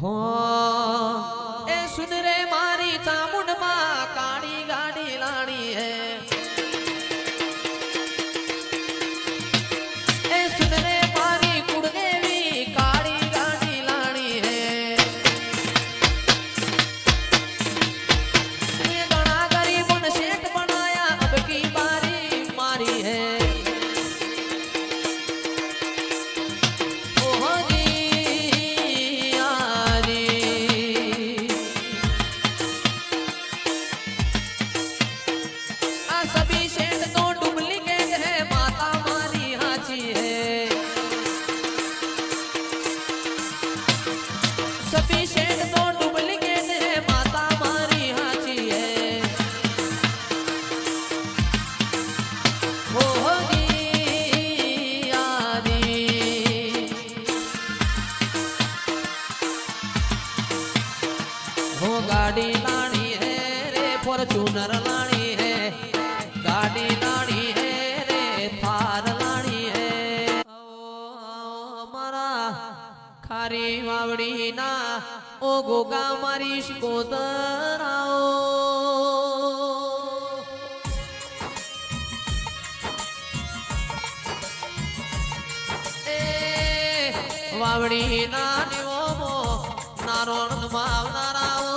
હો ફોર્ચ્યુનર લાણી હે, ગાડી લાણી હે રે થાર લાણી હે. મારા ખારી વાવડી ના ઓ ગોગા મારી શકોતરાઓ. વાવડી ના દિવોમો નારોણ માવનારાઓ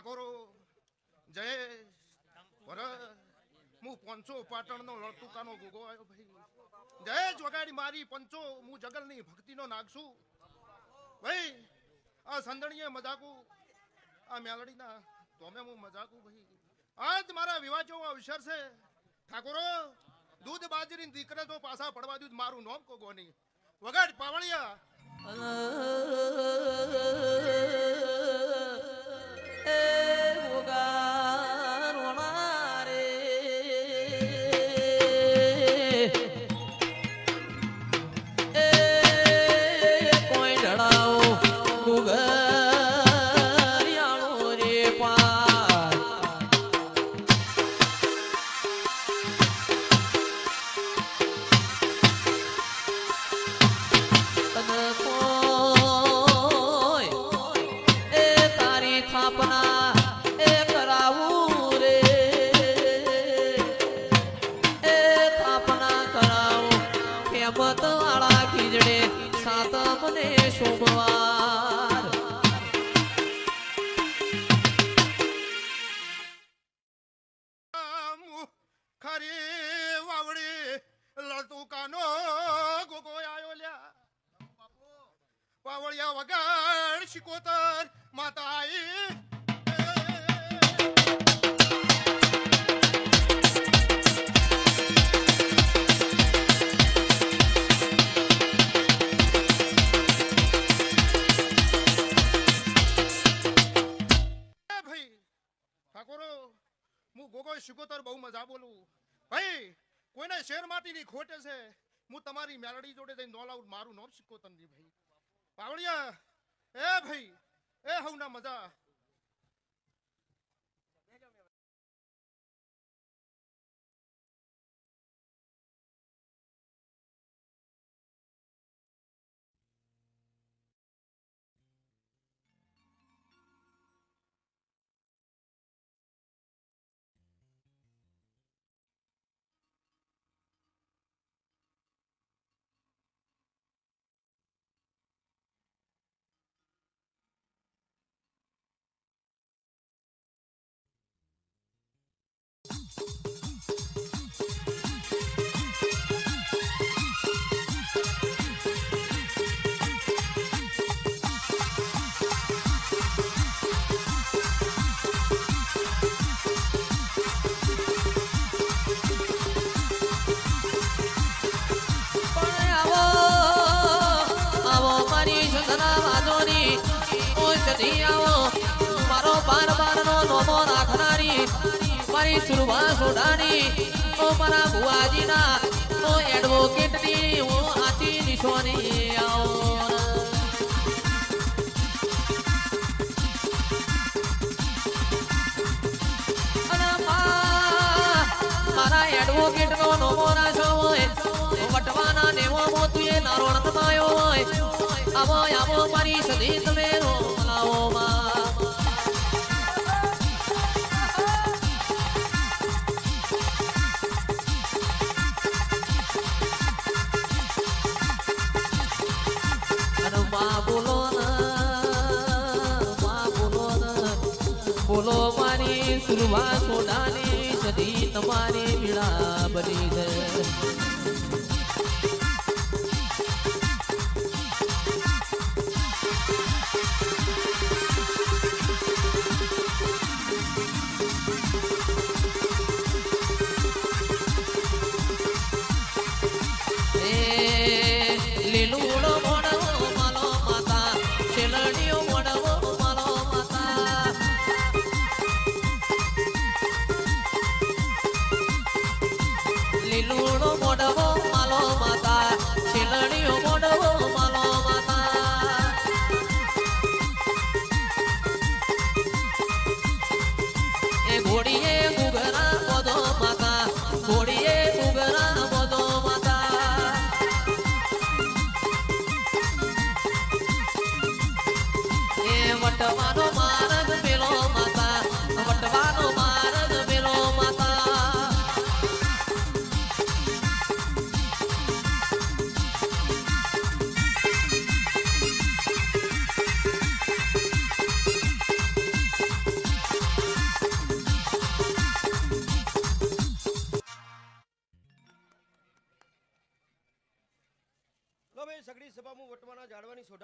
ઠાકોરો જય ભરત હું પંચો પાટણનો લડતુકાનો ગોગો આવ્યો ભાઈ જય જ વગાડી મારી પંચો હું જગલની ભક્તિનો નાગશું ભાઈ આ સંદણીએ મજાકું આ મેલડીના તોમે હું મજાકું ભાઈ આજ મારા વિવાચો અવસર છે ઠાકોરો દૂધ બાજરી દીકરે તો પાછા પડવા દૂધ મારું નોમ કોગો નહીં વગાડ પાવળિયા એ સોમવાર આમ ખરી વાવડી લડતુકાનો હું ગોગોઈ શિકોતર બહુ મજા બોલું. ભાઈ, કોઈને શેર માટીની ખોટે છે. હું તમારી મેલડી જોડે જઈને નો લાવું મારું નામ શિકોતરની ભાઈ? પાવડિયા એ ભાઈ, એ હવના મજા. મારો બાર નો નોમો રાખનારી મારી સુરભા મારા બુઆજીના ઓ એડવોકેટની ઓ આથી નિશોની આવો મારા એડવોકેટનો નોમો રાખ્યો વટવાના નેવો મોતુએ નારોણ તમાયો હોય, આવો આવો તમે રો લાવો માં અને માં બોલો બોલો બોલો મારી સુરવા સોડાની સદી તમારી પીડા બની છે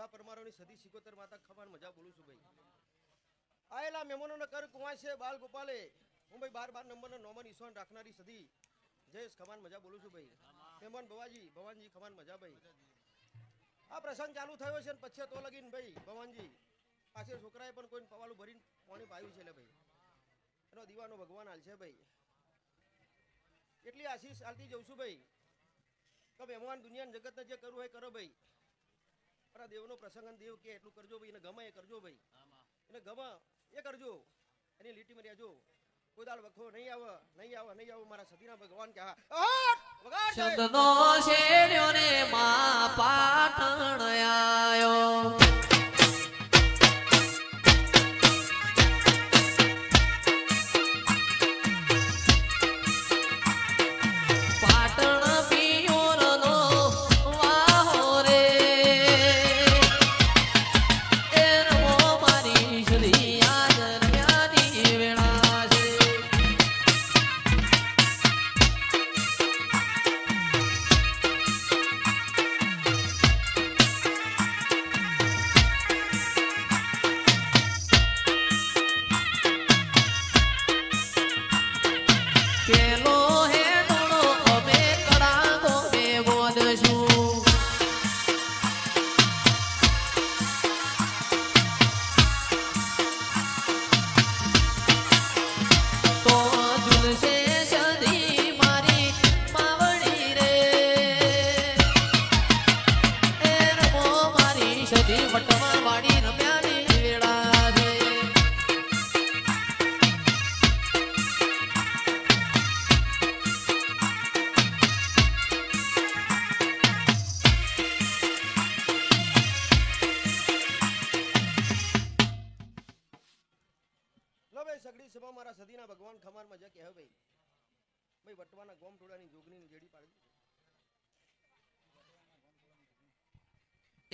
સોઢા પરમારોની સદી સિકોતર માતા ખબર મજા બોલું છું ભાઈ. આયેલા મહેમાનોને કર કુંવાશે બાલ ગોપાલે હું ભાઈ બાર બાર નંબરનો નોમન ઈસવાન રાખનારી સદી. જયેશ ખમાન મજા બોલું છું ભાઈ. મહેમાન ભવાજી, ભવાનજી ખમાન મજા ભાઈ. આ પ્રસંગ ચાલુ થયો છે ને પછી તો લગીને ભાઈ, ભવાનજી. પાછળ છોકરાએ પણ કોઈને પવાલું ભરીને પાણી પાયું છે ભાઈ. એનો દીવાનો ભગવાન હાલ છે ભાઈ. એટલી આશીષ હાલતી જઉં છું ભાઈ. કે મહેમાન દુનિયા જગતને જે કરવું હોય કરો ભાઈ. પણ દેવનો પ્રસંગ દેવ કે એટલું કરજો ભાઈ, એને ગમે એ કરજો ભાઈ. એને ગમે એ કરજો. એની લીટીમાં રહેજો. કોઈ દાળ વખો નહીં આવે નહીં આવે નહીં આવે. મારા સતીના ભગવાન કે, હા! શબ્દનો શેર્યો ને મા પાટણ આયો.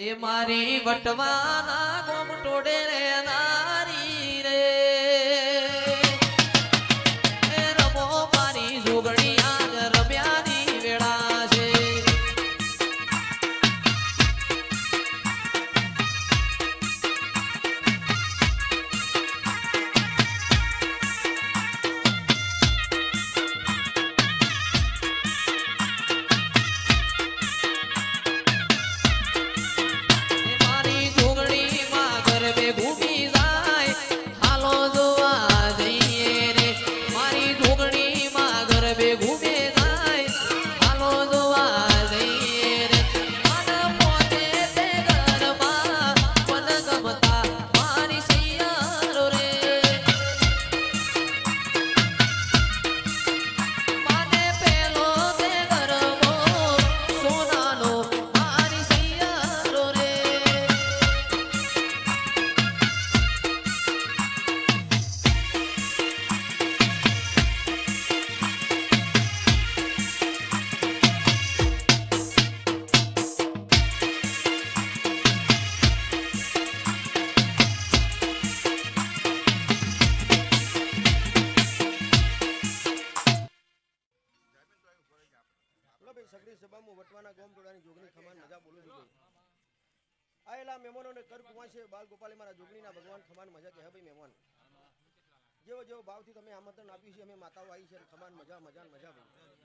એ મારી વટવાના ગોમ ટોડે રે ભાઈ સગડી સભામાં વટવાના ગોમ ટોળાની જોગણી ખમાન મજા બોલું છું ભાઈ. આયેલા મહેમાનોને કર કુવાશે બાલ ગોપાલે મારા જોગણીના ભગવાન ખમાન મજા કહે, ભાઈ મહેમાન. જેવો જેવો ભાવથી તમે આમંત્રણ આપ્યું છે, અમે માતાઓ આવી છે, ખમાન મજા મજા મજા ભાઈ.